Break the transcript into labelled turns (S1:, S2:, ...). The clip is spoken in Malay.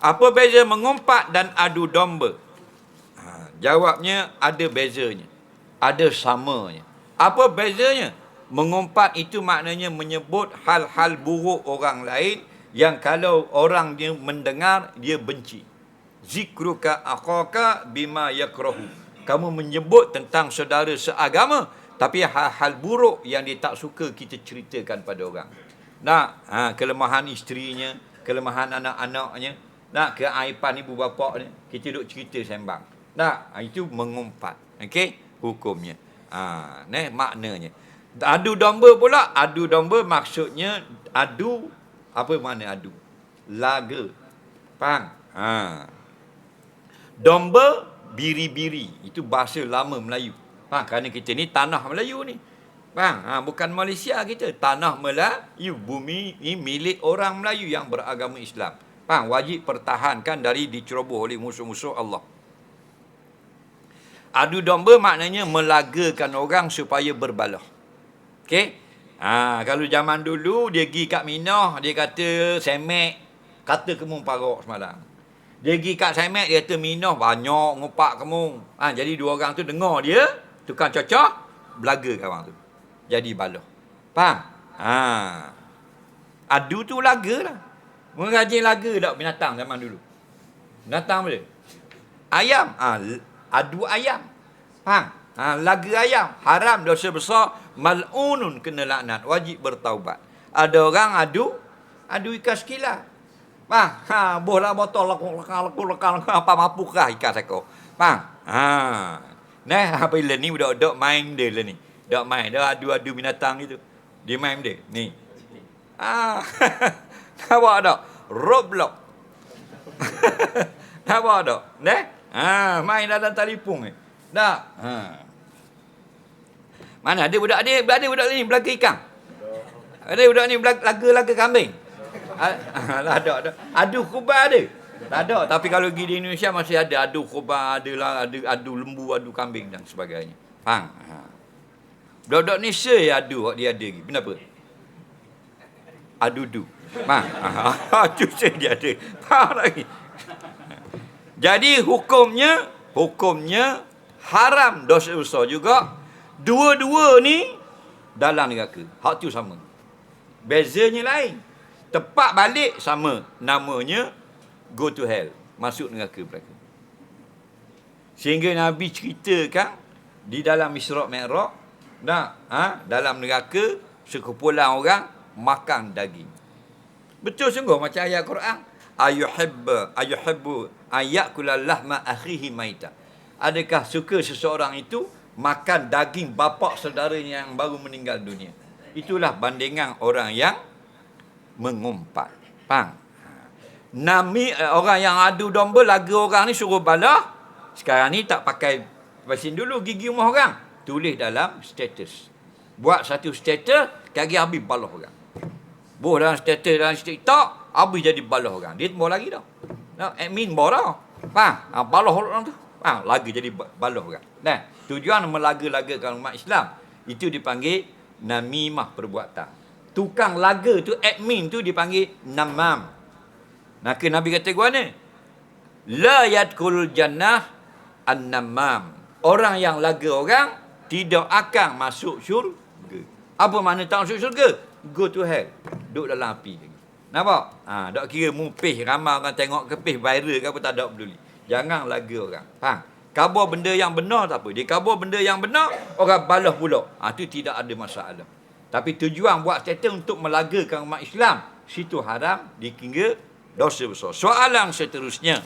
S1: Apa beza mengumpat dan adu domba? Ha, jawabnya ada bezanya. Ada samanya. Apa bezanya? Mengumpat itu maknanya menyebut hal-hal buruk orang lain yang kalau orang dia mendengar, dia benci. Zikruka akhaka bima yakrahu. Kamu menyebut tentang saudara seagama, tapi hal-hal buruk yang dia tak suka kita ceritakan pada orang. Nak ha, kelemahan isterinya, kelemahan anak-anaknya, nak keaiban ibu bapa ni, kita duk cerita sembang. Nak, ha, itu mengumpat. Okey, hukumnya. Ha, ne maknanya. Adu domba pula, adu domba maksudnya adu apa mana adu? Laga. Faham? Ha. Domba biri-biri. Itu bahasa lama Melayu. Faham? Kerana kita ni tanah Melayu ni. Faham? Ha, bukan Malaysia kita. Tanah Melayu. Bumi ni milik orang Melayu yang beragama Islam. Faham? Wajib pertahankan dari diceroboh oleh musuh-musuh Allah. Adu domba maknanya melagakan orang supaya berbalah. Okey? Ha, kalau zaman dulu dia pergi kat Minah, dia kata semek, kata kemung parok semalam. Dia pergi kat semek, dia kata Minah banyak ngupak kemung. Ha, jadi dua orang tu dengar dia, tukang cocok, belaga kawan tu. Jadi balah. Faham? Ha. Adu tu laga lah. Mengajin laga tak binatang zaman dulu. Binatang boleh? Ayam. Ha, adu ayam. Faham? Ha, laga ayam. Haram dosa besar. Mal'unun kena laknat. Wajib bertaubat. Ada orang adu. Adu ikan sekilas. Faham? Ha, boh lah botol lekuk lekang lekuk lekang apa mampu kah ikan seko. Faham? Ha. Nah, apa ni budak-budak main dia lah ni. Dak main, dah adu-adu binatang itu. Dia main dia. Ni. Ah. Nampak tak? Roblox. Nampak tak? Nah. Ha, main dalam telefon ni. Tak? Ha. Mana ada budak dia, ada budak ni belaga ikan. Ada budak ni laga-laga kambing. Ada, ada, ada. Adu kubah ada. Tak ada. Tapi kalau pergi di Indonesia masih ada adu kubah, ada lah, adu, adu lembu, adu kambing dan sebagainya. Faham? Ha. Budak-budak ni saya adu dia ada lagi. Kenapa? Adu-du. Faham? Adu saya dia ada. Faham lagi? Jadi hukumnya, hukumnya haram dosa besar juga. Dua-dua ni dalam neraka. Hak tu sama. Bezanya lain. Tepat balik sama. Namanya go to hell. Masuk neraka mereka. Sehingga Nabi ceritakan di dalam Isra' Mi'raj nah, ha, dalam neraka sekumpulan orang makan daging. Betul sungguh macam ayat Quran. Ayuhibbu ayuhibbu ayakula lahma akhihi maita. Adakah suka seseorang itu makan daging bapa saudaranya yang baru meninggal dunia? Itulah bandingan orang yang mengumpat. Faham? Nami eh, orang yang adu domba laga orang ni suruh balah. Sekarang ni tak pakai vaksin dulu gigi rumah orang. Tulis dalam status. Buat satu status, kaki habis balah orang. Buat dalam status dalam TikTok, habis jadi balah orang. Dia bawa lagi dah. Nah, admin bawa dah. Faham? Ha, balah orang tu. Faham? Lagi jadi balah orang. Nah, tujuan melaga-lagakan umat Islam. Itu dipanggil namimah perbuatan. Tukang laga tu, admin tu dipanggil namam. Maka Nabi kata gua ni. La yadkulul jannah an-namam. Orang yang laga orang tidak akan masuk syurga. Apa makna tak masuk syurga? Go to hell. Duduk dalam api lagi. Nampak? Ha, tak kira mupih ramai orang tengok kepih viral ke apa tak ada peduli. Jangan laga orang. Faham? Kabar benda yang benar tak apa. Dia kabar benda yang benar, orang balas pula. Ha, tu tidak ada masalah. Tapi tujuan buat status untuk melagakan umat Islam, situ haram, dikira dosa besar. Soalan seterusnya,